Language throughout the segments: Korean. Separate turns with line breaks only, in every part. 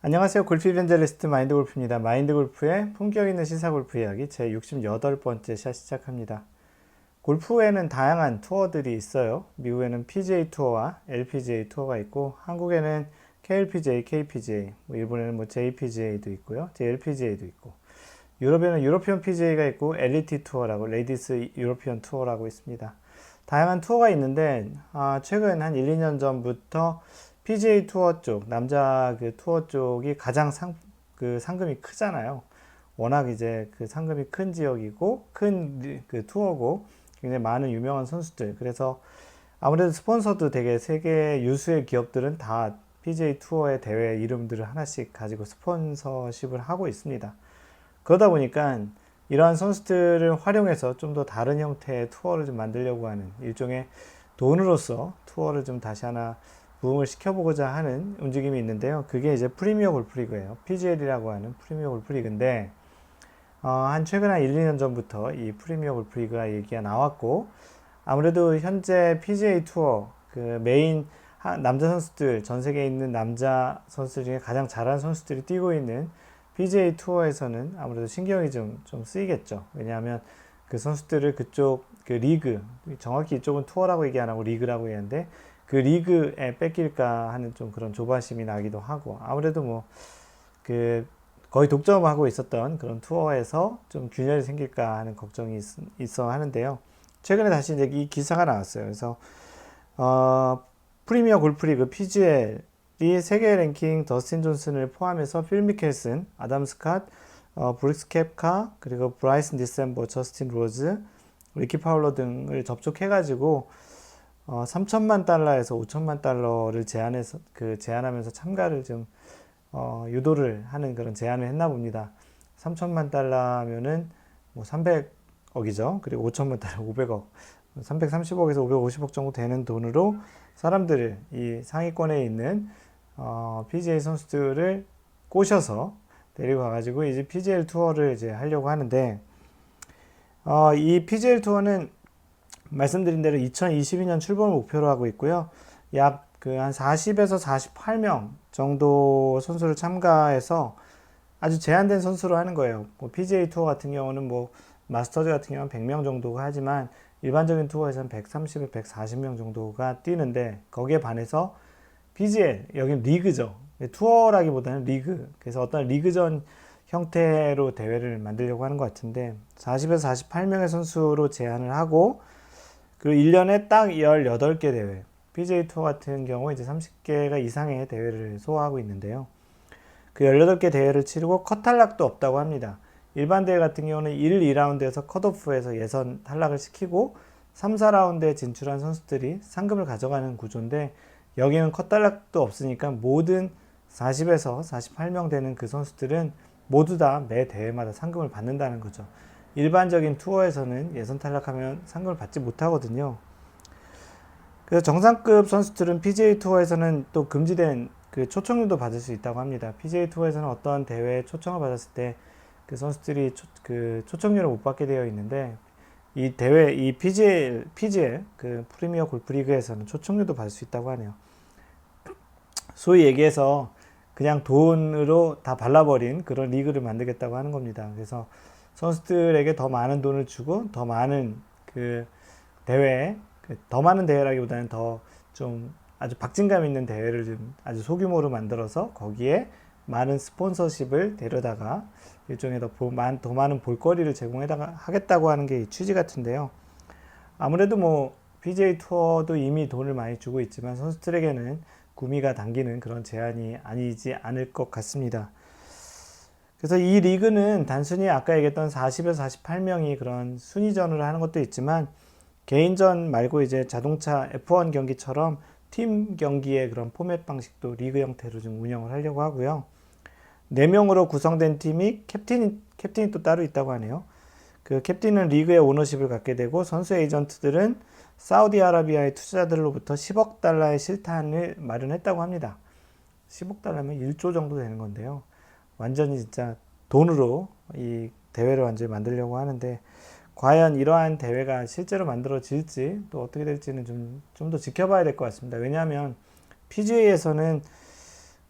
안녕하세요. 골프 이벤젤리스트 마인드 골프입니다. 마인드 골프의 품격 있는 시사 골프 이야기 제 68번째 샷 시작합니다. 골프에는 다양한 투어들이 있어요. 미국에는 PGA 투어와 LPGA 투어가 있고 한국에는 KLPGA, KPGA, 뭐 일본에는 뭐 JPGA도 있고요. JLPGA도 있고 유럽에는 유로피언 PGA가 있고 엘리트 투어라고 레이디스 유로피언 투어라고 있습니다. 다양한 투어가 있는데 아, 최근 한 1, 2년 전부터 PGA 투어 쪽, 남자 그 투어 쪽이 가장 상, 그 상금이 크잖아요. 워낙 이제 그 상금이 큰 지역이고, 큰 그 투어고, 굉장히 많은 유명한 선수들. 그래서 아무래도 스폰서도 되게 세계 유수의 기업들은 다 PGA 투어의 대회 이름들을 하나씩 가지고 스폰서십을 하고 있습니다. 그러다 보니까 이러한 선수들을 활용해서 좀 더 다른 형태의 투어를 좀 만들려고 하는 일종의 돈으로서 투어를 좀 다시 하나 부흥을 시켜보고자 하는 움직임이 있는데요. 그게 이제 프리미어 골프리그예요. PGL이라고 하는 프리미어 골프리그인데 어, 한 최근 한 1, 2년 전부터 이 프리미어 골프리그가 얘기가 나왔고 아무래도 현재 PGA 투어 그 메인 하- 남자 선수들 전 세계에 있는 남자 선수들 중에 가장 잘하는 선수들이 뛰고 있는 PGA 투어에서는 아무래도 신경이 좀, 좀 쓰이겠죠. 왜냐하면 그 선수들을 그쪽 그 리그 정확히 이쪽은 투어라고 얘기 안 하고 리그라고 얘기하는데 그 리그에 뺏길까 하는 좀 그런 조바심이 나기도 하고 아무래도 뭐 그 거의 독점하고 있었던 그런 투어에서 좀 균열이 생길까 하는 걱정이 있, 있어 하는데요. 최근에 다시 이제 이 기사가 나왔어요. 그래서 어, 프리미어 골프리그 PGL이 세계 랭킹 더스틴 존슨을 포함해서 필 미켈슨, 아담 스캇, 어, 브릭스 캡카, 그리고 브라이슨 디셈버, 저스틴 로즈, 리키 파울러 등을 접촉해가지고 어, 3천만 달러에서 5천만 달러를 제안해서 그 제안하면서 참가를 좀 어, 유도를 하는 그런 제안을 했나 봅니다. 3천만 달러면은 뭐 300억이죠. 그리고 5천만 달러 500억. 330억에서 550억 정도 되는 돈으로 사람들을 이 상위권에 있는 어, PGA 선수들을 꼬셔서 데리고 가가지고 이제 PGL 투어를 이제 하려고 하는데 어, 이 PGL 투어는 말씀드린 대로 2022년 출범을 목표로 하고 있고요. 약 그 한 40에서 48명 정도 선수를 참가해서 아주 제한된 선수로 하는 거예요. 뭐 PGA 투어 같은 경우는 뭐 마스터즈 같은 경우는 100명 정도가 하지만 일반적인 투어에서는 130에 140명 정도가 뛰는데 거기에 반해서 PGL 여기는 리그죠. 투어라기보다는 리그. 그래서 어떤 리그전 형태로 대회를 만들려고 하는 것 같은데 40에서 48명의 선수로 제한을 하고 그리고 1년에 딱 18개 대회. PGA 투어 같은 경우 이제 30개가 이상의 대회를 소화하고 있는데요. 그 18개 대회를 치르고 컷 탈락도 없다고 합니다. 일반 대회 같은 경우는 1, 2라운드에서 컷오프에서 예선 탈락을 시키고 3, 4라운드에 진출한 선수들이 상금을 가져가는 구조인데 여기는 컷 탈락도 없으니까 모든 40에서 48명 되는 그 선수들은 모두 다 매 대회마다 상금을 받는다는 거죠. 일반적인 투어에서는 예선 탈락하면 상금을 받지 못하거든요. 그래서 정상급 선수들은 PGA 투어에서는 또 금지된 그 초청료도 받을 수 있다고 합니다. PGA 투어에서는 어떤 대회에 초청을 받았을 때 그 선수들이 초, 그 초청료를 못 받게 되어 있는데 이 대회 이 PGL PGL 그 프리미어 골프 리그에서는 초청료도 받을 수 있다고 하네요. 소위 얘기해서 그냥 돈으로 다 발라버린 그런 리그를 만들겠다고 하는 겁니다. 그래서 선수들에게 더 많은 돈을 주고 더 많은 그 대회에 그더 많은 대회라기보다는 더 좀 아주 박진감 있는 대회를 좀 아주 소규모로 만들어서 거기에 많은 스폰서십을 데려다가 일종의 더, 더 많은 볼거리를 제공해다가 하겠다고 하는 게이 취지 같은데요. 아무래도 뭐 PGA 투어도 이미 돈을 많이 주고 있지만 선수들에게는 구미가 당기는 그런 제한이 아니지 않을 것 같습니다. 그래서 이 리그는 단순히 아까 얘기했던 40에서 48명이 그런 순위전을 하는 것도 있지만 개인전 말고 이제 자동차 F1 경기처럼 팀 경기의 그런 포맷 방식도 리그 형태로 좀 운영을 하려고 하고요. 4명으로 구성된 팀이 캡틴, 캡틴이 또 따로 있다고 하네요. 그 캡틴은 리그의 오너십을 갖게 되고 선수 에이전트들은 사우디아라비아의 투자자들로부터 10억 달러의 실탄을 마련했다고 합니다. 10억 달러면 1조 정도 되는 건데요. 완전히 진짜 돈으로 이 대회를 완전히 만들려고 하는데 과연 이러한 대회가 실제로 만들어질지 또 어떻게 될지는 좀 좀 더 지켜봐야 될 것 같습니다. 왜냐하면 PGA에서는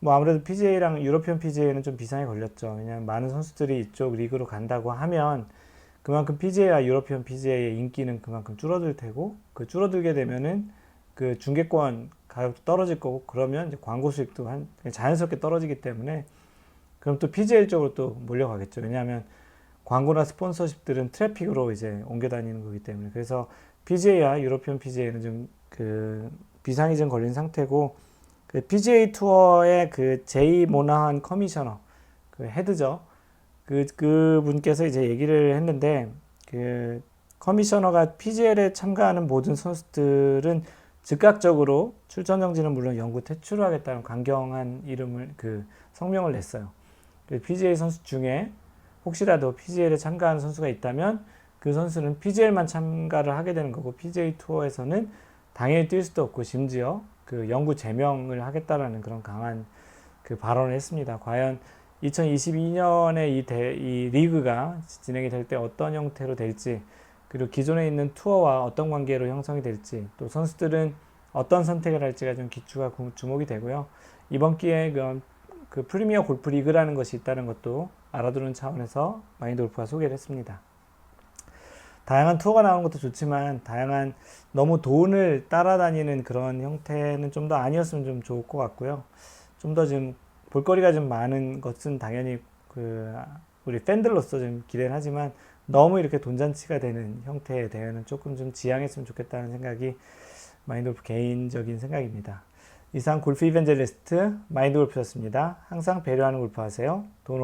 뭐 아무래도 PGA랑 유러피언 PGA는 좀 비상이 걸렸죠. 왜냐하면 많은 선수들이 이쪽 리그로 간다고 하면 그만큼 PGA와 유러피언 PGA의 인기는 그만큼 줄어들 테고 그 줄어들게 되면은 그 중계권 가격도 떨어질 거고 그러면 광고 수익도 한 자연스럽게 떨어지기 때문에 그럼 또 PGA 쪽으로 또 몰려가겠죠. 왜냐하면 광고나 스폰서십들은 트래픽으로 이제 옮겨 다니는 거기 때문에 그래서 PGA와 유러피언 PGA는 좀 그 비상이 좀 걸린 상태고 그 PGA 투어의 그 제이 모나한 커미셔너 그 헤드죠. 그 그 분께서 이제 얘기를 했는데 그 커미셔너가 PGL에 참가하는 모든 선수들은 즉각적으로 출전 정지는 물론 영구 퇴출을 하겠다는 강경한 이름을 그 성명을 냈어요. 그 PGA 선수 중에 혹시라도 PGL에 참가하는 선수가 있다면 그 선수는 PGL만 참가를 하게 되는 거고 PGA 투어에서는 당연히 뛸 수도 없고 심지어 그 영구 제명을 하겠다라는 그런 강한 그 발언을 했습니다. 과연 2022년에 이, 대, 이 리그가 진행이 될 때 어떤 형태로 될지 그리고 기존에 있는 투어와 어떤 관계로 형성이 될지 또 선수들은 어떤 선택을 할지가 좀 기추가 구- 주목이 되고요. 이번 기회에 그, 그 프리미어 골프 리그라는 것이 있다는 것도 알아두는 차원에서 마인드 골프가 소개를 했습니다. 다양한 투어가 나오는 것도 좋지만 다양한 너무 돈을 따라다니는 그런 형태는 좀 더 아니었으면 좀 좋을 것 같고요. 좀더좀 볼거리가 좀 많은 것은 당연히 그 우리 팬들로서 좀 기대는 하지만 너무 이렇게 돈잔치가 되는 형태의 대회는 조금 좀 지양했으면 좋겠다는 생각이 마인드 골프 개인적인 생각입니다. 이상 골프 이벤젤리스트 마인드 골프였습니다. 항상 배려하는 골프 하세요. Don't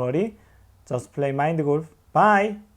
just play mind golf. Bye!